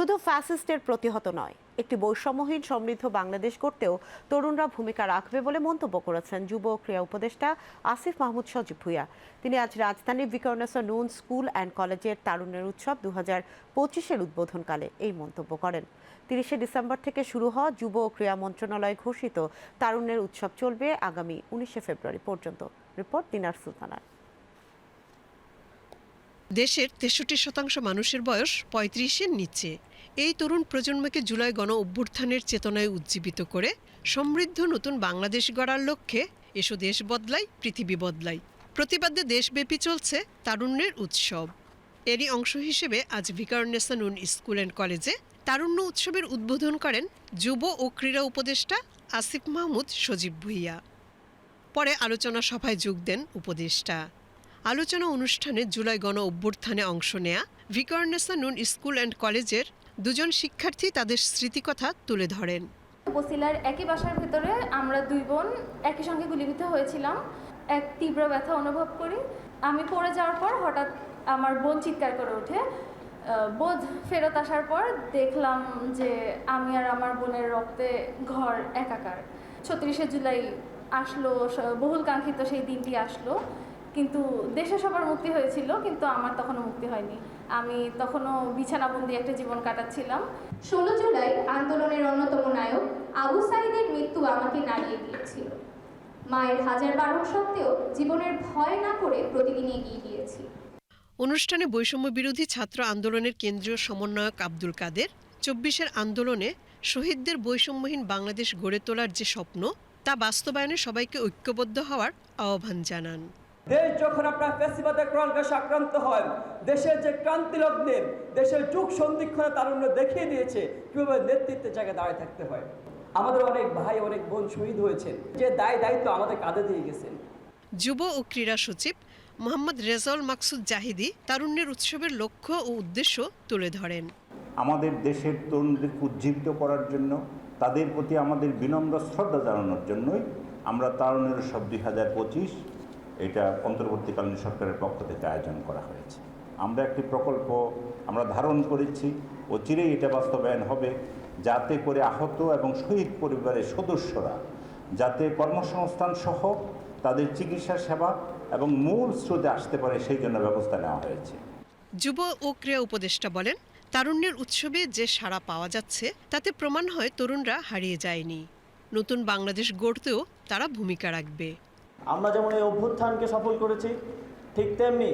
শুধু ফ্যাসিস্টের প্রতিহত নয়, একটি বৈষম্যহীন সমৃদ্ধ বাংলাদেশ করতেও তরুণরা ভূমিকা রাখবে বলে মন্তব্য করেছেন যুব ক্রীড়া উপদেষ্টা আসিফ মাহমুদ সজীব ভুইয়া। তিনি আজ রাজধানীর বিকর্ণেশ্বর নুন স্কুল অ্যান্ড কলেজের তারুণ্যের উৎসব দু হাজার পঁচিশের উদ্বোধনকালে এই মন্তব্য করেন। তিরিশে ডিসেম্বর থেকে শুরু হওয়া যুব ও ক্রীড়া মন্ত্রণালয় ঘোষিত তারুণ্যের উৎসব চলবে আগামী উনিশে ফেব্রুয়ারি পর্যন্ত। রিপোর্ট দিনার সুলতানার। দেশের তেষট্টি শতাংশ মানুষের বয়স পঁয়ত্রিশের নিচে। এই তরুণ প্রজন্মকে জুলাই গণ অভ্যুত্থানের চেতনায় উজ্জীবিত করে সমৃদ্ধ নতুন বাংলাদেশ গড়ার লক্ষ্যে এসো দেশ বদলাই, পৃথিবী বদলাই। প্রতিবাদে দেশব্যাপী চলছে তারুণ্যের উৎসব। এরই অংশ হিসেবে আজ ভিকারনেসা নুন স্কুল অ্যান্ড কলেজে তারুণ্য উৎসবের উদ্বোধন করেন যুব ও ক্রীড়া উপদেষ্টা আসিফ মাহমুদ সজীব ভুইয়া। পরে আলোচনা সভায় যোগ দেন উপদেষ্টা। আলোচনা অনুষ্ঠানে জুলাই গণ অভ্যুত্থানে অংশ নেয়া ভিকারনেসা নুন স্কুল অ্যান্ড কলেজের দুজন শিক্ষার্থী তাদের স্মৃতিকথা তুলে ধরেন। বসিলার একই বাসার ভেতরে আমরা দুই বোন একই সঙ্গে গুলিবিদ্ধ হয়েছিলাম। এক তীব্র ব্যথা অনুভব করি। আমি পড়ে যাওয়ার পর হঠাৎ আমার বোন চিৎকার করে ওঠে। বোধ ফেরত আসার পর দেখলাম যে আমি আর আমার বোনের রক্তে ঘর একাকার। ছত্রিশে জুলাই আসলো বহুল কাঙ্ক্ষিত সেই দিনটি আসলো। কিন্তু দেশে সবার মুক্তি হয়েছিল, কিন্তু আমার তখনও মুক্তি হয়নি। আমি তখনও বিছানাবন্দি একটা জীবন কাটাচ্ছিলাম। ষোলো জুলাই আন্দোলনের অন্যতম নায়ক আবু সাইদের মৃত্যু আমাকে নাড়িয়ে দিয়েছিল। মায়ের হাজার বারণ সত্ত্বেও জীবনের ভয় না করে প্রতিদিন এগিয়ে গিয়েছি। অনুষ্ঠানে বৈষম্য বিরোধী ছাত্র আন্দোলনের কেন্দ্রীয় সমন্বয়ক আব্দুল কাদের, চব্বিশের আন্দোলনে শহীদদের বৈষম্যহীন বাংলাদেশ গড়ে তোলার যে স্বপ্ন, তা বাস্তবায়নে সবাইকে ঐক্যবদ্ধ হওয়ার আহ্বান জানান। দেশ যখন আপনার ফেসিবাদের ক্রলবেশে আক্রান্ত হয় দেশের যে ক্রান্তি লগ্নে দেশের যুগ সন্ধিক্ষণে তারুণ্য দেখিয়ে দিয়েছে কীভাবে নেতৃত্বের জায়গায় দাঁড়িয়ে থাকতে হয়। আমাদের অনেক ভাই অনেক বোন শহীদ হয়েছেন যে দায় দায়িত্ব আমাদের কাঁধে দিয়ে গেছেন। যুব ও ক্রীড়া সচিব মোহাম্মদ রেজাউল মাকসুদ জাহিদি তারুণ্যের উৎসবের লক্ষ্য ও উদ্দেশ্য তুলে ধরেন। আমাদের দেশের তরুণদেরকে উজ্জীবিত করার জন্য তাদের প্রতি আমাদের বিনম্র শ্রদ্ধা জানানোর জন্যই আমরা তারুণের উৎসব দুই হাজার পঁচিশ এটা অন্তর্বর্তীকালীন সরকারের পক্ষ থেকে আয়োজন করা হয়েছে। আমরা একটি প্রকল্প আমরা ধারণ করেছি, ও চিরেই এটা বাস্তবায়ন হবে যাতে করে আহত এবং শহীদ পরিবারের সদস্যরা যাতে কর্মসংস্থান সহ তাদের চিকিৎসা সেবা এবং মূল স্রোতে আসতে পারে সেই জন্য ব্যবস্থা নেওয়া হয়েছে। যুব ও ক্রীড়া উপদেষ্টা বলেন, তারুণ্যের উৎসবে যে সাড়া পাওয়া যাচ্ছে, তাতে প্রমাণ হয় তরুণরা হারিয়ে যায়নি। নতুন বাংলাদেশ গড়তেও তারা ভূমিকা রাখবে। আমরা যেমন এই অভ্যুত্থানকে সফল করেছি, ঠিক তেমনি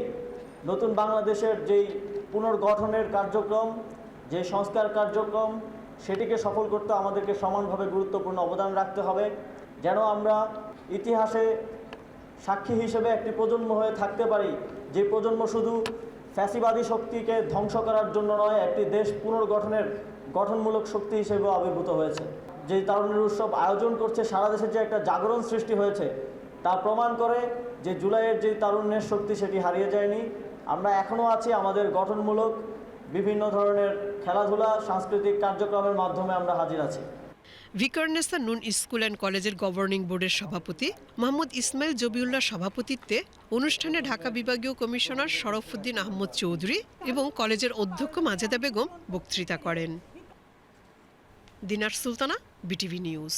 নতুন বাংলাদেশের যেই পুনর্গঠনের কার্যক্রম, যে সংস্কার কার্যক্রম, সেটিকে সফল করতে আমাদেরকে সমানভাবে গুরুত্বপূর্ণ অবদান রাখতে হবে। যেন আমরা ইতিহাসে সাক্ষী হিসেবে একটি প্রজন্ম হয়ে থাকতে পারি, যে প্রজন্ম শুধু ফ্যাসিবাদী শক্তিকে ধ্বংস করার জন্য নয়, একটি দেশ পুনর্গঠনের গঠনমূলক শক্তি হিসেবেও আবির্ভূত হয়েছে। যে তারুণ্যের উৎসব আয়োজন করছে, সারা দেশে যে একটা জাগরণ সৃষ্টি হয়েছে তা প্রমাণ করে যে জুলাইয়ের যে তারুণ্যের শক্তি সেটি হারিয়ে যায়নি। আমরা এখনও আছি আমাদের গঠনমূলক বিভিন্ন ধরনের খেলাধুলা, সাংস্কৃতিক কার্যক্রমের মাধ্যমে আমরা হাজির আছি। ভিকারনেসা নুন স্কুল অ্যান্ড কলেজের গভর্নিং বোর্ডের সভাপতি মোহাম্মদ ইসমাইল জবিউল্লাহ সভাপতিত্বে অনুষ্ঠানে ঢাকা বিভাগীয় কমিশনার শরফুদ্দিন আহমদ চৌধুরী এবং কলেজের অধ্যক্ষ মাজেদা বেগম বক্তৃতা করেন। Dinar Sultana, BTV news.